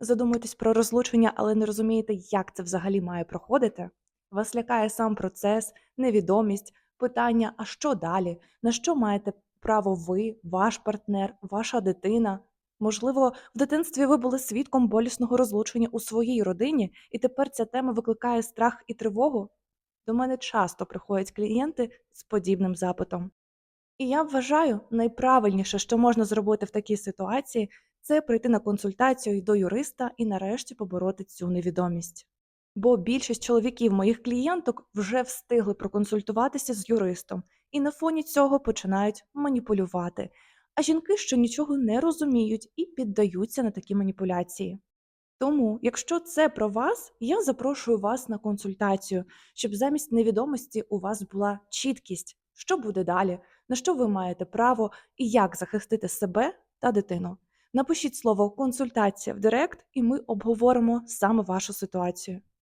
Задумуєтесь про розлучення, але не розумієте, як це взагалі має проходити? Вас лякає сам процес, невідомість, питання: а що далі? На що маєте право ви, ваш партнер, ваша дитина? Можливо, в дитинстві ви були свідком болісного розлучення у своїй родині, і тепер ця тема викликає страх і тривогу? До мене часто приходять клієнти з подібним запитом. І я вважаю, найправильніше, що можна зробити в такій ситуації, це прийти на консультацію до юриста і нарешті побороти цю невідомість. Бо більшість чоловіків моїх клієнток вже встигли проконсультуватися з юристом і на фоні цього починають маніпулювати. А жінки ще нічого не розуміють і піддаються на такі маніпуляції. Тому, якщо це про вас, я запрошую вас на консультацію, щоб замість невідомості у вас була чіткість, що буде далі, на що ви маєте право і як захистити себе та дитину. Напишіть слово консультація в Директ, і ми обговоримо саме вашу ситуацію.